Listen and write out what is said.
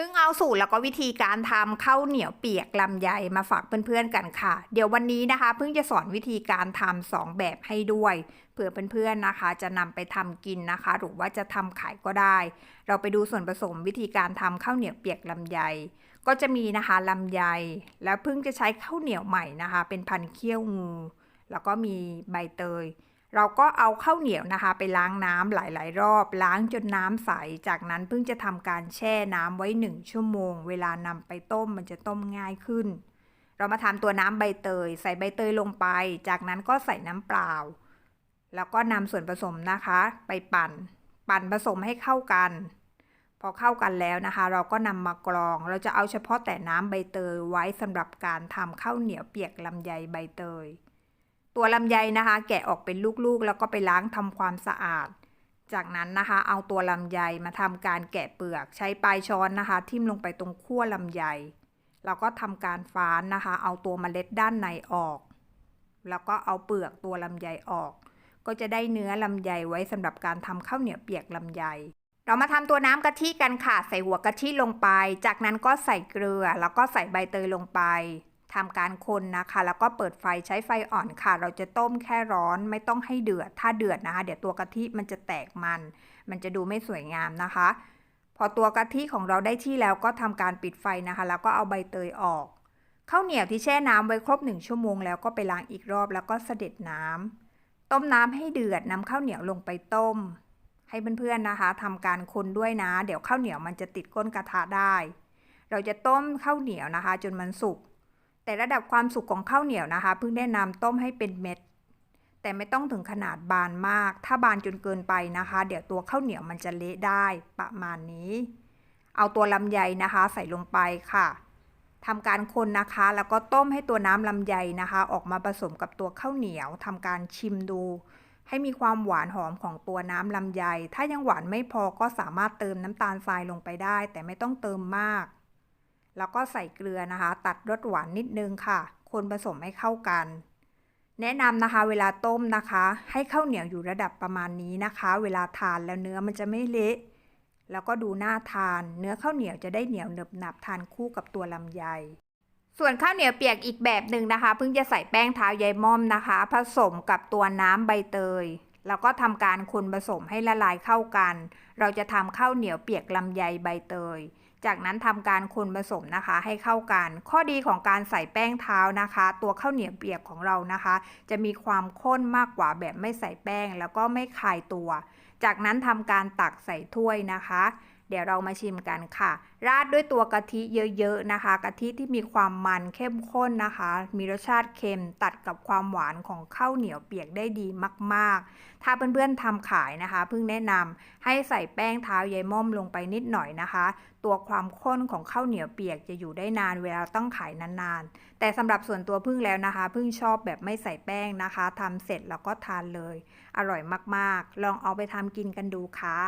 เพิ่งเอาสูตรแล้วก็วิธีการทำข้าวเหนียวเปียกลำไยมาฝากเพื่อนๆกันค่ะ เดี๋ยววันนี้นะคะเพิ่งจะสอนวิธีการทำสองแบบให้ด้วยเผื่อเพื่อนๆนะคะ จะนำไปทำกินนะคะ หรือว่าจะทำขายก็ได้ เราไปดูส่วนผสมวิธีการทำข้าวเหนียวเปียกลำไย ก็จะมีนะคะลำไย แล้วเพิ่งจะใช้ข้าวเหนียวใหม่นะคะ เป็นพันเขี้ยวงู แล้วก็มีใบเตย เราก็เอาข้าวเหนียวนะคะ ไปล้างน้ำหลาย ๆ รอบ ล้างจนน้ำใส จากนั้นเพิ่งจะทำการแช่น้ำไว้ 1 ชั่วโมง เวลานำไปต้มมันจะต้มง่ายขึ้น เรามาทำตัวน้ำใบเตย ใส่ใบเตยลงไป จากนั้นก็ใส่น้ำเปล่า แล้วก็นำส่วนผสมนะคะ ไปปั่น ปั่นผสมให้เข้ากัน พอเข้ากันแล้วนะคะ เราก็นำมากรอง เราจะเอาเฉพาะแต่น้ำใบเตยไว้สำหรับการทำข้าวเหนียวเปียกลำไยใบเตย ตัวลำไยนะคะ แกะออกเป็นลูกๆ แล้วก็ไปล้างทำความสะอาด จากนั้นนะคะ เอาตัวลำไยมาทำการแกะเปลือก ใช้ปลายช้อนนะคะ ทิ่มลงไปตรงขั้วลำไยเราก็ทำการฟ้านนะคะ เอาตัวเมล็ดด้านในออก แล้วก็เอาเปลือกตัวลำไยออก ก็จะได้เนื้อลำไยไว้สำหรับการทำข้าวเหนียวเปียกลำไย เรามาทำตัวน้ำกะทิกันค่ะ ใส่หัวกะทิลงไป จากนั้นก็ใส่เกลือ แล้วก็ใส่ใบเตยลงไป ทำการคนนะคะ แล้วก็เปิดไฟใช้ไฟอ่อนค่ะ เราจะต้มแค่ร้อนไม่ต้องให้เดือด ถ้าเดือดนะคะ เดี๋ยวตัวกะทิมันจะแตกมัน มันจะดูไม่สวยงามนะคะ พอตัวกะทิของเราได้ที่แล้วก็ทำการปิดไฟนะคะ แล้วก็เอาใบเตยออกข้าวเหนียวที่แช่น้ำไว้ครบหนึ่งชั่วโมงแล้วก็ไปล้างอีกรอบแล้วก็เสด็จน้ำต้มน้ำให้เดือดนำข้าวเหนียวลงไปต้ม ให้เพื่อนๆนะคะทำการคนด้วยนะ เดี๋ยวข้าวเหนียวมันจะติดก้นกระทะได้ เราจะต้มข้าวเหนียวนะคะ จนมันสุก แต่ระดับความสุกของข้าวเหนียวนะคะเพิ่งแนะนำต้มให้เป็นเม็ด แต่ไม่ต้องถึงขนาดบานมาก ถ้าบานจนเกินไปนะคะ เดี๋ยวตัวข้าวเหนียวมันจะเละได้ประมาณนี้ เอาตัวลำไยนะคะ ใส่ลงไปค่ะทำการคนนะคะ แล้วก็ต้มให้ตัวน้ำลำไยนะคะ ออกมาผสมกับตัวข้าวเหนียวทำการชิมดู ให้มีความหวานหอมของตัวน้ำลำไย ถ้ายังหวานไม่พอก็สามารถเติมน้ำตาลทรายลงไปได้ แต่ไม่ต้องเติมมาก แล้วก็ใส่เกลือนะคะ ตัดรสหวานนิดนึงค่ะ คนผสมให้เข้ากัน แนะนำนะคะเวลาต้มนะคะ ให้ข้าวเหนียวอยู่ระดับประมาณนี้นะคะ เวลาทานแล้วเนื้อมันจะไม่เละแล้วก็ดูน่าทาน เนื้อข้าวเหนียวจะได้เหนียวหนึบหนับทานคู่กับตัวลำไย ส่วนข้าวเหนียวเปียกอีกแบบหนึ่งนะคะ เพิ่งจะใส่แป้งเท้ายายม่อมนะคะ ผสมกับตัวน้ำใบเตย แล้วก็ทำการคนผสมให้ละลายเข้ากัน เราจะทำข้าวเหนียวเปียกลำไยใบเตย จากนั้นทำการคนผสมนะคะให้เข้ากัน ข้อดีของการใส่แป้งเท้านะคะ ตัวข้าวเหนียวเปียกของเรานะคะ จะมีความข้นมากกว่าแบบไม่ใส่แป้ง แล้วก็ไม่คายตัว จากนั้นทำการตักใส่ถ้วยนะคะ เดี๋ยวเรามาชิมกันค่ะ ราดด้วยตัวกะทิเยอะๆนะคะ กะทิที่มีความมันเข้มข้นนะคะ มีรสชาติเค็มตัดกับความหวานของข้าวเหนียวเปียกได้ดีมากๆ ถ้าเพื่อนๆทำขายนะคะ เพิ่งแนะนำให้ใส่แป้งเท้ายายม่อมลงไปนิดหน่อยนะคะ ตัวความข้นของข้าวเหนียวเปียกจะอยู่ได้นานเวลาต้องขายนานๆ แต่สำหรับส่วนตัวพึ่งแล้วนะคะ พึ่งชอบแบบไม่ใส่แป้งนะคะทำเสร็จแล้วก็ทานเลย อร่อยมากๆ ลองเอาไปทำกินกันดูค่ะ